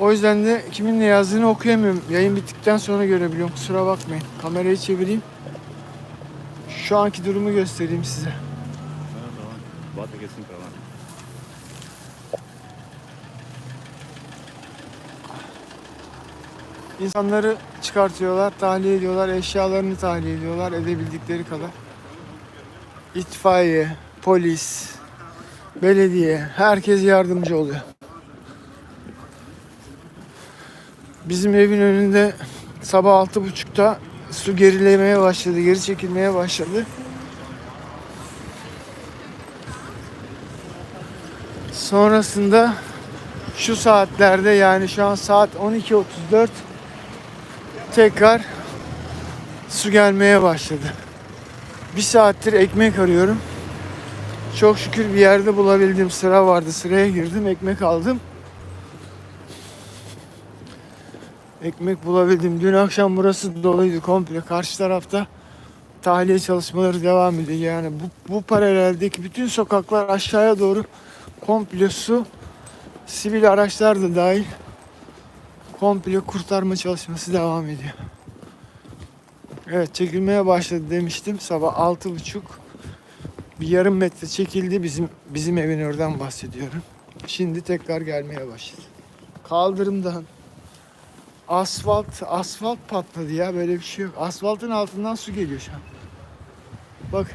O yüzden de kimin ne yazdığını okuyamıyorum. Yayın bittikten sonra görebiliyorum. Kusura bakmayın. Kamerayı çevireyim. Şu anki durumu göstereyim size. İnsanları çıkartıyorlar, tahliye ediyorlar, eşyalarını tahliye ediyorlar edebildikleri kadar. İtfaiye, polis, belediye, herkes yardımcı oluyor. Bizim evin önünde sabah altı buçukta su gerilemeye başladı, geri çekilmeye başladı. Sonrasında şu saatlerde yani şu an saat 12.34 tekrar su gelmeye başladı. Bir saattir ekmek arıyorum. Çok şükür bir yerde bulabildim. Sıra vardı. Sıraya girdim. Ekmek aldım. Ekmek bulabildim. Dün akşam burası doluydu komple. Karşı tarafta tahliye çalışmaları devam ediyor. Yani bu, bu paraleldeki bütün sokaklar aşağıya doğru komple su. Sivil araçlar da dahil komple kurtarma çalışması devam ediyor. Evet çekilmeye başladı demiştim. Sabah altı buçuk bir yarım metre çekildi bizim bizim evin oradan bahsediyorum. Şimdi tekrar gelmeye başladı. Kaldırımdan asfalt asfalt patladı ya böyle bir şey yok. Asfaltın altından su geliyor şu an. Bak.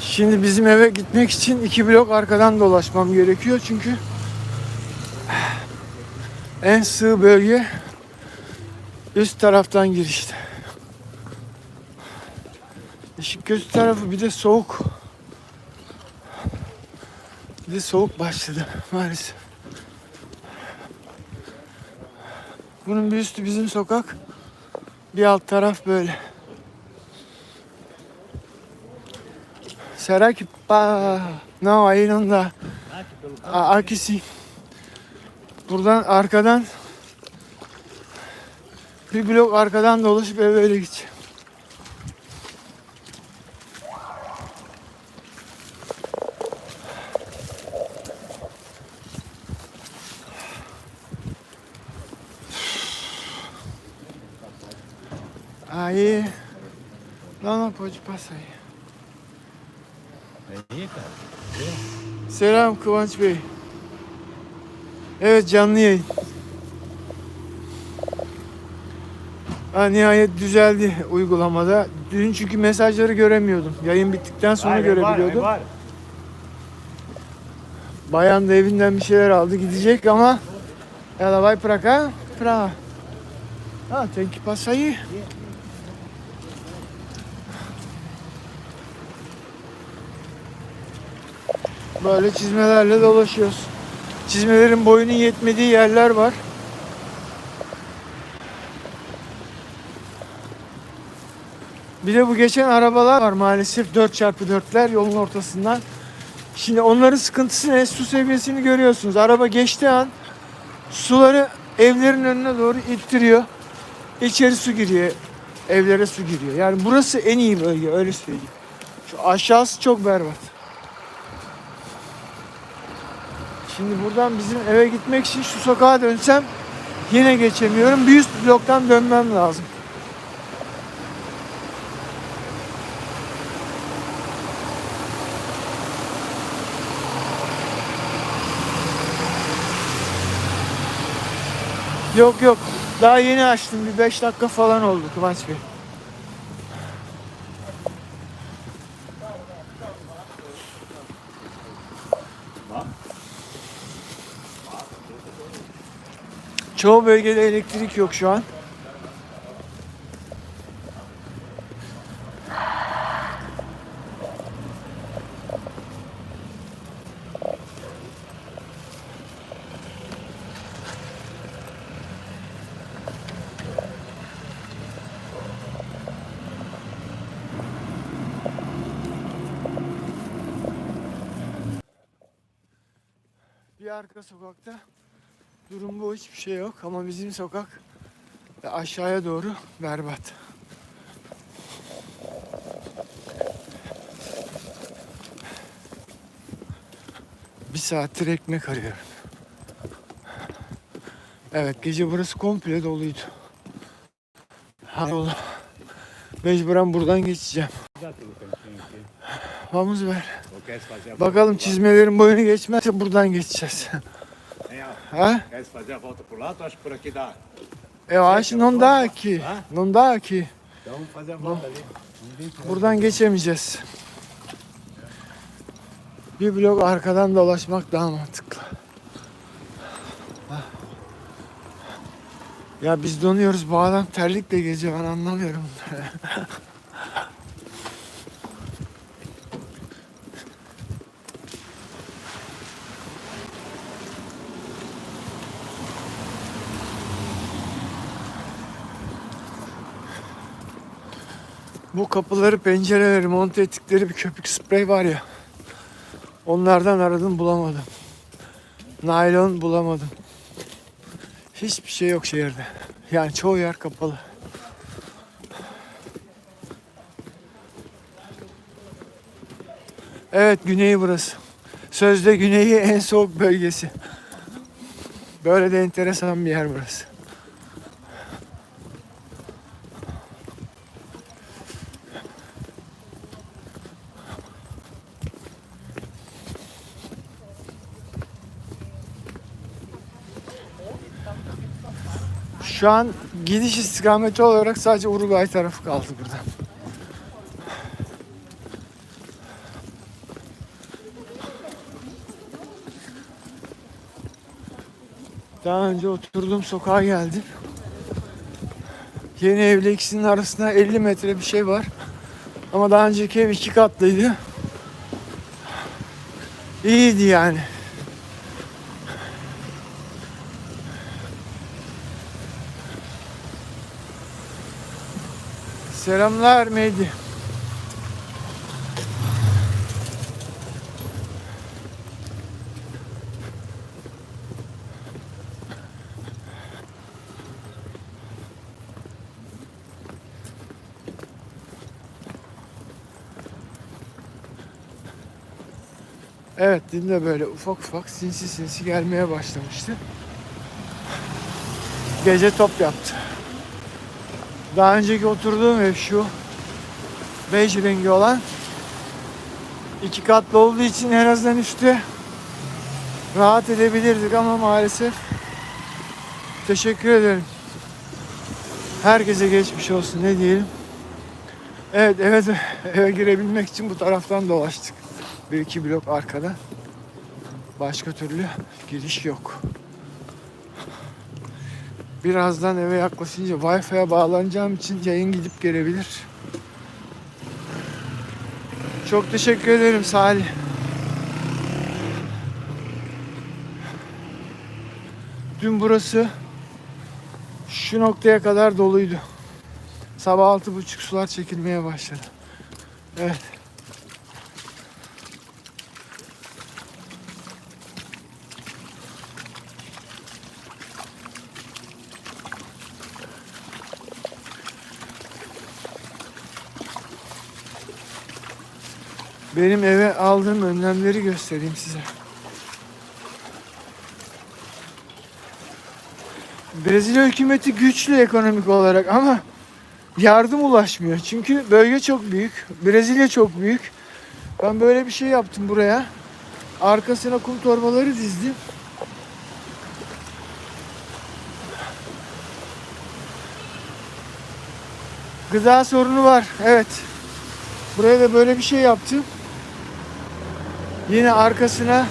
Şimdi bizim eve gitmek için iki blok arkadan dolaşmam gerekiyor çünkü en sığ bölge üst taraftan girişte. Işık gözü tarafı bir de soğuk. Bir de soğuk başladı maalesef. Bunun bir üstü bizim sokak. Bir alt taraf böyle. Será que pá? Não, aí não dá. A- Aqui sim. Buradan arkadan bir blok arkadan dolaşıp eve öyle gideceğim. Aí. Não, não, pode passar aí. Kaldı? Selam Kıvanç Bey. Evet canlı yayın. Ha, nihayet düzeldi uygulamada. Dün çünkü mesajları göremiyordum. Yayın bittikten sonra görebiliyordum. Bayan da evinden bir şeyler aldı gidecek ama ela vai pra cá pra Ah, tem que passar aí. Böyle çizmelerle dolaşıyoruz. Çizmelerin boyunun yetmediği yerler var. Bir de bu geçen arabalar var maalesef 4x4'ler yolun ortasından. Şimdi onların sıkıntısı ne? Su seviyesini görüyorsunuz. Araba geçtiği an suları evlerin önüne doğru ittiriyor. İçeri su giriyor. Evlere su giriyor. Yani burası en iyi bölge öyle söyleyeyim. Şu aşağısı çok berbat. Şimdi buradan bizim eve gitmek için şu sokağa dönsem yine geçemiyorum. Bir üst bloktan dönmem lazım. Yok yok. Daha yeni açtım. Bir 5 dakika falan oldu Kıvanç Bey. Çoğu bölgede elektrik yok şu an. bir arka sokakta durum bu hiçbir şey yok ama bizim sokak e, aşağıya doğru berbat. Bir saattir ekmek arıyorum. Evet gece burası komple doluydu. Hayrola. Mecburen buradan geçeceğim. Vamos ver. Bakalım çizmelerin boyunu geçmezse buradan geçeceğiz. ha? Queres fazer a volta por lá? Tu acha que por aqui dá? Eu acho não dá aqui. Não dá aqui. Então vamos fazer a volta ali. Buradan geçemeyeceğiz. Bir blok arkadan dolaşmak daha mantıklı. Ya biz donuyoruz. Bu adam terlikle geziyor. Ben anlamıyorum. Bu kapıları, pencereleri monte ettikleri bir köpük sprey var ya. Onlardan aradım bulamadım. Naylon bulamadım. Hiçbir şey yok şehirde. Yani çoğu yer kapalı. Evet güneyi burası. Sözde güneyi en soğuk bölgesi. Böyle de enteresan bir yer burası. Şu an gidiş istikameti olarak sadece Uruguay tarafı kaldı burada. Daha önce oturduğum sokağa geldim. Yeni evle ikisinin arasında 50 metre bir şey var. Ama daha önceki ev iki katlıydı. İyiydi yani. Selamlar Mehdi. Evet dün de böyle ufak ufak sinsi sinsi gelmeye başlamıştı. Gece top yaptı. Daha önceki oturduğum ev şu. Bej rengi olan. iki katlı olduğu için en azından üstte rahat edebilirdik ama maalesef teşekkür ederim. Herkese geçmiş olsun ne diyelim. Evet evet eve girebilmek için bu taraftan dolaştık. Bir iki blok arkada. Başka türlü giriş yok. Birazdan eve yaklaşınca Wi-Fi'ye bağlanacağım için yayın gidip gelebilir. Çok teşekkür ederim Salih. Dün burası şu noktaya kadar doluydu. Sabah altı buçuk sular çekilmeye başladı. Evet. Benim eve aldığım önlemleri göstereyim size. Brezilya hükümeti güçlü ekonomik olarak ama yardım ulaşmıyor. Çünkü bölge çok büyük. Brezilya çok büyük. Ben böyle bir şey yaptım buraya. Arkasına kum torbaları dizdim. Gıda sorunu var. Evet. Buraya da böyle bir şey yaptım. Yine arkasına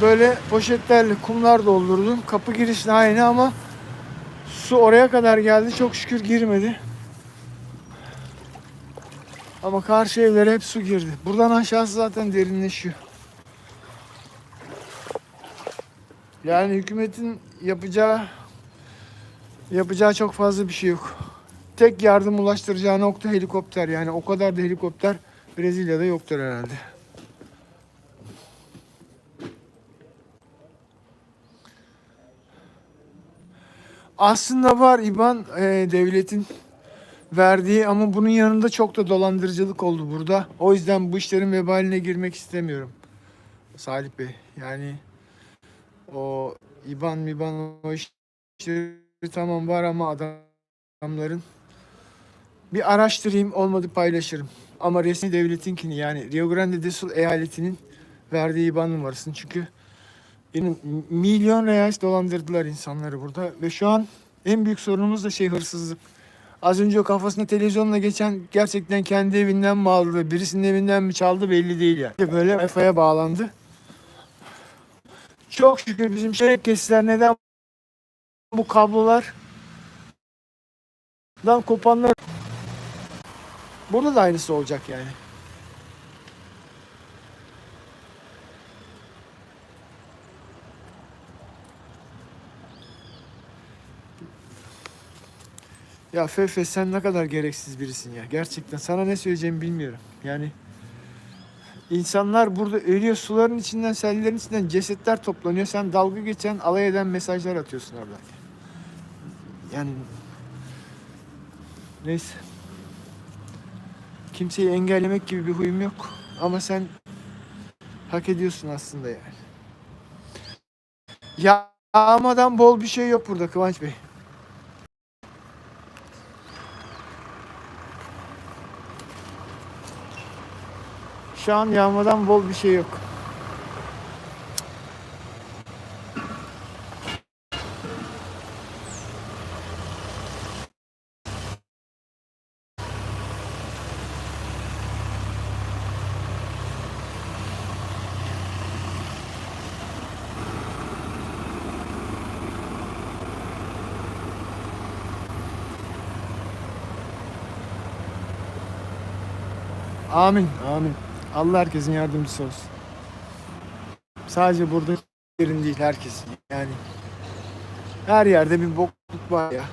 böyle poşetlerle kumlar doldurdum. Kapı girişine aynı ama su oraya kadar geldi. Çok şükür girmedi. Ama karşı evlere hep su girdi. Buradan aşağısı zaten derinleşiyor. Yani hükümetin yapacağı yapacağı çok fazla bir şey yok. Tek yardım ulaştıracağı nokta helikopter. Yani o kadar da helikopter Brezilya'da yoktur herhalde. Aslında var İban e, devletin verdiği ama bunun yanında çok da dolandırıcılık oldu burada. O yüzden bu işlerin vebaline girmek istemiyorum. Salih Bey. Yani o İban Miban o işleri tamam var ama adamların bir araştırayım olmadı paylaşırım. Ama resmi devletinkini yani Rio Grande do Sul eyaletinin verdiği IBAN numarasını çünkü benim milyon real dolandırdılar insanları burada ve şu an en büyük sorunumuz da şey hırsızlık. Az önce o kafasına televizyonla geçen gerçekten kendi evinden mi aldı, birisinin evinden mi çaldı belli değil yani. Böyle Wi-Fi'ye bağlandı. Çok şükür bizim kesiler neden bu kablolar dan kopanlar burada da aynısı olacak yani. Ya Fefe sen ne kadar gereksiz birisin ya. Gerçekten sana ne söyleyeceğimi bilmiyorum. Yani insanlar burada ölüyor suların içinden, sellerin içinden cesetler toplanıyor. Sen dalga geçen, alay eden mesajlar atıyorsun orada. Yani neyse. Kimseyi engellemek gibi bir huyum yok. Ama sen hak ediyorsun aslında yani. Yağmadan bol bir şey yok burada Kıvanç Bey. Şu an yağmadan bol bir şey yok. Amin, amin. Allah herkesin yardımcısı olsun. Sadece burada yerin değil herkesin. Yani her yerde bir bokluk var ya.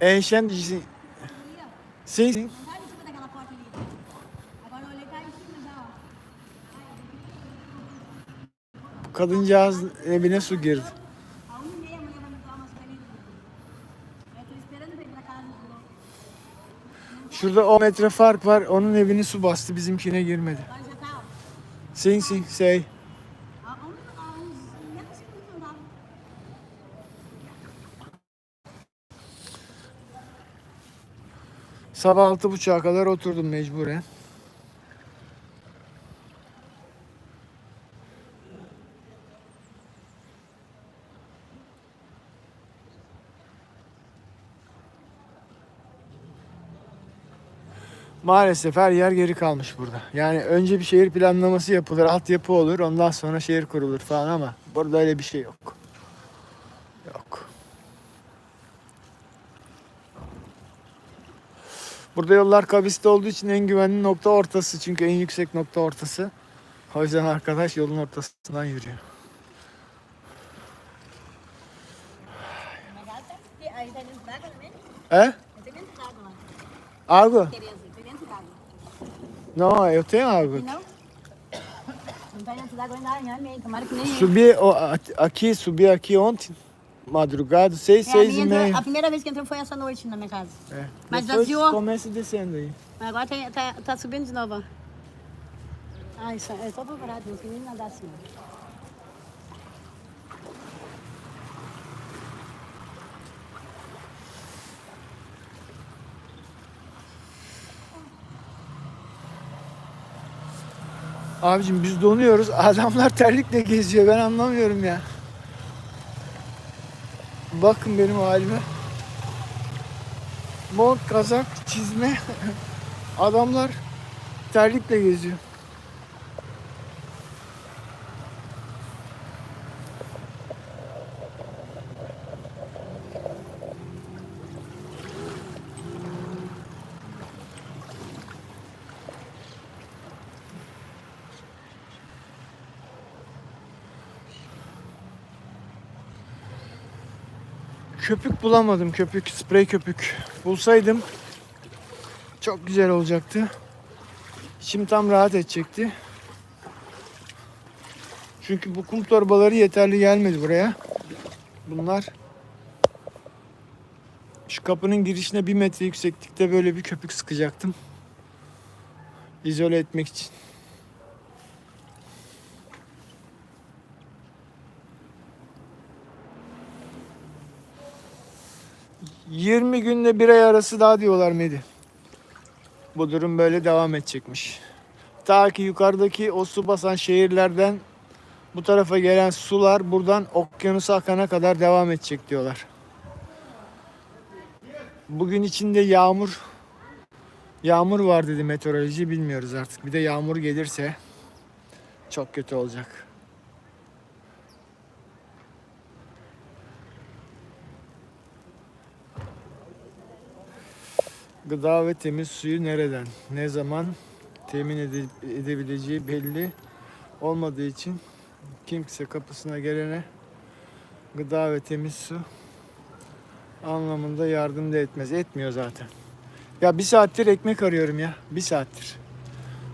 Enchendo, tá enchendo pra casa de novo. Şurada 10 metre fark var. Onun evini su bastı. Bizimkine girmedi. Segundos não dava. Sabah altı buçuğa kadar oturdum mecburen. Maalesef her yer geri kalmış burada. Yani önce bir şehir planlaması yapılır, altyapı olur, ondan sonra şehir kurulur falan ama burada öyle bir şey yok. Yok. Burada yollar kabiste olduğu için en güvenli nokta ortası. Çünkü en yüksek nokta ortası. O yüzden arkadaş yolun ortasından yürüyor. Mas ela No, eu tenho algo. não? Não tá dentro d'água ainda, amém. Tomara que nem eu. Subi o, aqui, subi aqui ontem, madrugada, seis, É, a, seis e entrou- meia. a primeira vez que entrou foi essa noite na minha casa. É. Mas Depois vaziou. começa descendo aí. Mas agora tá, tá, tá subindo de novo, ó. Ah, isso é só apavorado, não sei nem nadar assim. ó. Abicim biz donuyoruz. Adamlar terlikle geziyor. Ben anlamıyorum ya. Bakın benim halime. Mont, kazak, çizme. Adamlar terlikle geziyor. Köpük bulamadım. Köpük, sprey köpük. Bulsaydım çok güzel olacaktı. İçim tam rahat edecekti. Çünkü bu kum torbaları yeterli gelmedi buraya. Bunlar şu kapının girişine bir metre yükseklikte böyle bir köpük sıkacaktım. İzole etmek için. ...20 günde bir ay arası daha diyorlar Medi. Bu durum böyle devam edecekmiş. Ta ki yukarıdaki o su basan şehirlerden bu tarafa gelen sular buradan okyanusa akana kadar devam edecek diyorlar. Bugün içinde yağmur yağmur var dedi meteoroloji bilmiyoruz artık. Bir de yağmur gelirse çok kötü olacak. Gıda ve temiz suyu nereden, ne zaman temin ede- edebileceği belli olmadığı için kimse kapısına gelene gıda ve temiz su anlamında yardım da etmez. Etmiyor zaten. Ya bir saattir ekmek arıyorum ya. Bir saattir.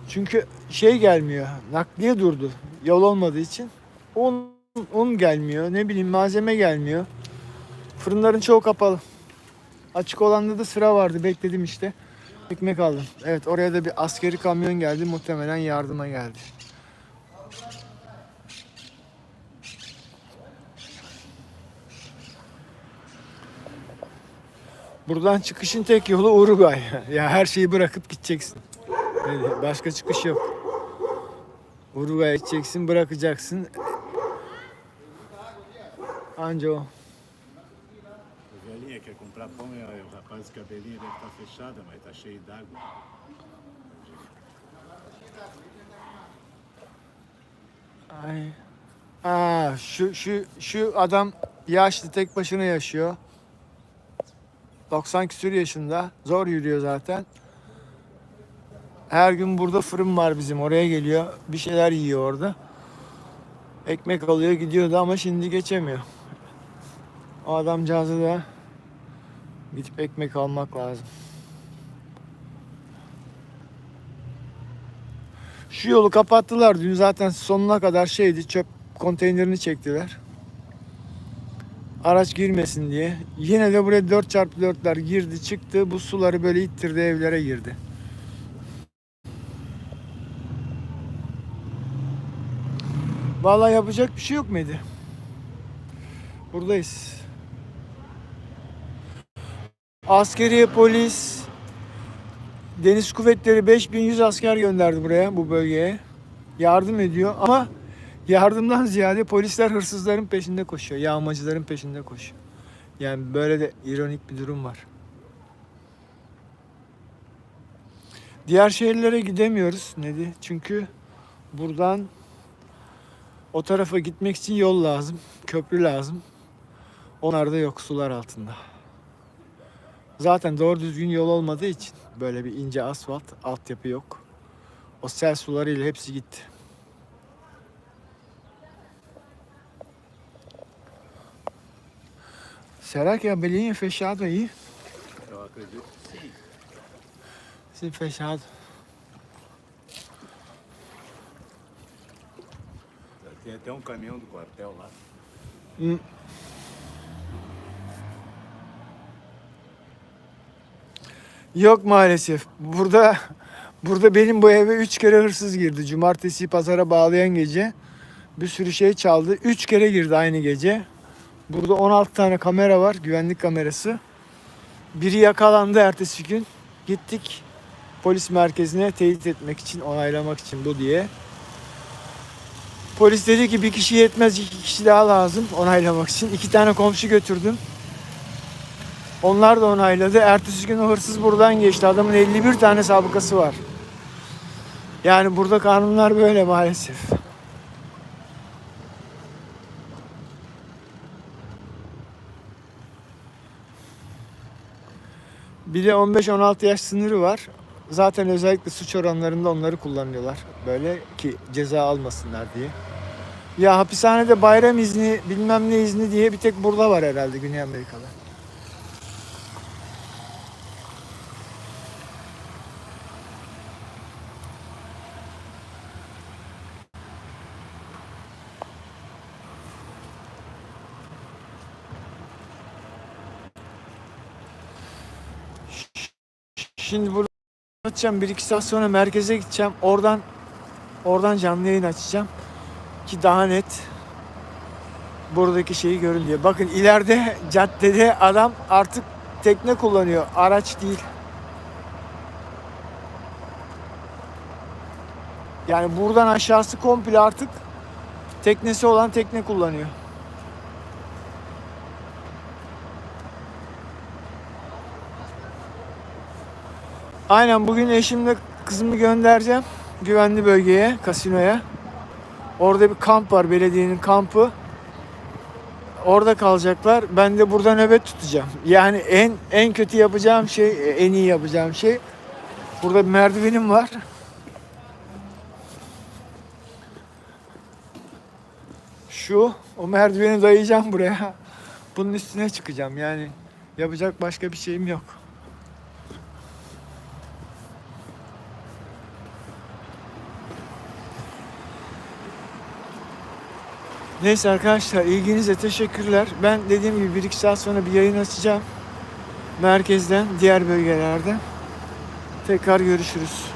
Çünkü şey gelmiyor. Nakliye durdu. Yol olmadığı için. Un, un gelmiyor. Ne bileyim malzeme gelmiyor. Fırınların çoğu kapalı. Açık olanda da sıra vardı. Bekledim işte. Ekmek aldım. Evet oraya da bir askeri kamyon geldi. Muhtemelen yardıma geldi. Buradan çıkışın tek yolu Uruguay. ya her şeyi bırakıp gideceksin. Başka çıkış yok. Uruguay'a gideceksin, bırakacaksın. Anca o. A velhinha quer comprar pão e o rapaz de cabelinho deve estar fechada, mas está cheio d'água. Ay. Aa, şu şu şu adam yaşlı tek başına yaşıyor. 90 küsur yaşında. Zor yürüyor zaten. Her gün burada fırın var bizim. Oraya geliyor. Bir şeyler yiyor orada. Ekmek alıyor gidiyordu ama şimdi geçemiyor. O adamcağızı da gidip ekmek almak lazım. Şu yolu kapattılar dün zaten sonuna kadar şeydi çöp konteynerini çektiler. Araç girmesin diye. Yine de buraya 4x4'ler girdi çıktı bu suları böyle ittirdi evlere girdi. Vallahi yapacak bir şey yok muydu? Buradayız. Askeri polis, Deniz Kuvvetleri 5100 asker gönderdi buraya bu bölgeye. Yardım ediyor ama yardımdan ziyade polisler hırsızların peşinde koşuyor. Yağmacıların peşinde koşuyor. Yani böyle de ironik bir durum var. Diğer şehirlere gidemiyoruz. Nedi? Çünkü buradan o tarafa gitmek için yol lazım. Köprü lazım. Onlar da yok sular altında. Zaten doğru düzgün yol olmadığı için böyle bir ince asfalt, altyapı yok. O sel sularıyla hepsi gitti. Será que a abelhinha é fechado aí? Eu acredito que sim. Sim, fechado. Tem até um caminhão do quartel lá. Yok maalesef. Burada burada benim bu eve üç kere hırsız girdi. Cumartesi pazara bağlayan gece bir sürü şey çaldı. Üç kere girdi aynı gece. Burada 16 tane kamera var. Güvenlik kamerası. Biri yakalandı ertesi gün. Gittik polis merkezine teyit etmek için, onaylamak için bu diye. Polis dedi ki bir kişi yetmez, iki kişi daha lazım onaylamak için. İki tane komşu götürdüm. Onlar da onayladı. Ertesi gün o hırsız buradan geçti. Adamın 51 tane sabıkası var. Yani burada kanunlar böyle maalesef. Bir de 15-16 yaş sınırı var. Zaten özellikle suç oranlarında onları kullanıyorlar. Böyle ki ceza almasınlar diye. Ya hapishanede bayram izni bilmem ne izni diye bir tek burada var herhalde Güney Amerika'da. Şimdi burada açacağım. Bir iki saat sonra merkeze gideceğim. Oradan oradan canlı yayın açacağım. Ki daha net buradaki şeyi görün diye. Bakın ileride caddede adam artık tekne kullanıyor. Araç değil. Yani buradan aşağısı komple artık teknesi olan tekne kullanıyor. Aynen bugün eşimle kızımı göndereceğim güvenli bölgeye, kasinoya. Orada bir kamp var, belediyenin kampı. Orada kalacaklar. Ben de burada nöbet tutacağım. Yani en en kötü yapacağım şey, en iyi yapacağım şey. Burada bir merdivenim var. Şu, o merdiveni dayayacağım buraya. Bunun üstüne çıkacağım. Yani yapacak başka bir şeyim yok. Neyse arkadaşlar ilginize teşekkürler. Ben dediğim gibi bir iki saat sonra bir yayın açacağım. Merkezden, diğer bölgelerde. Tekrar görüşürüz.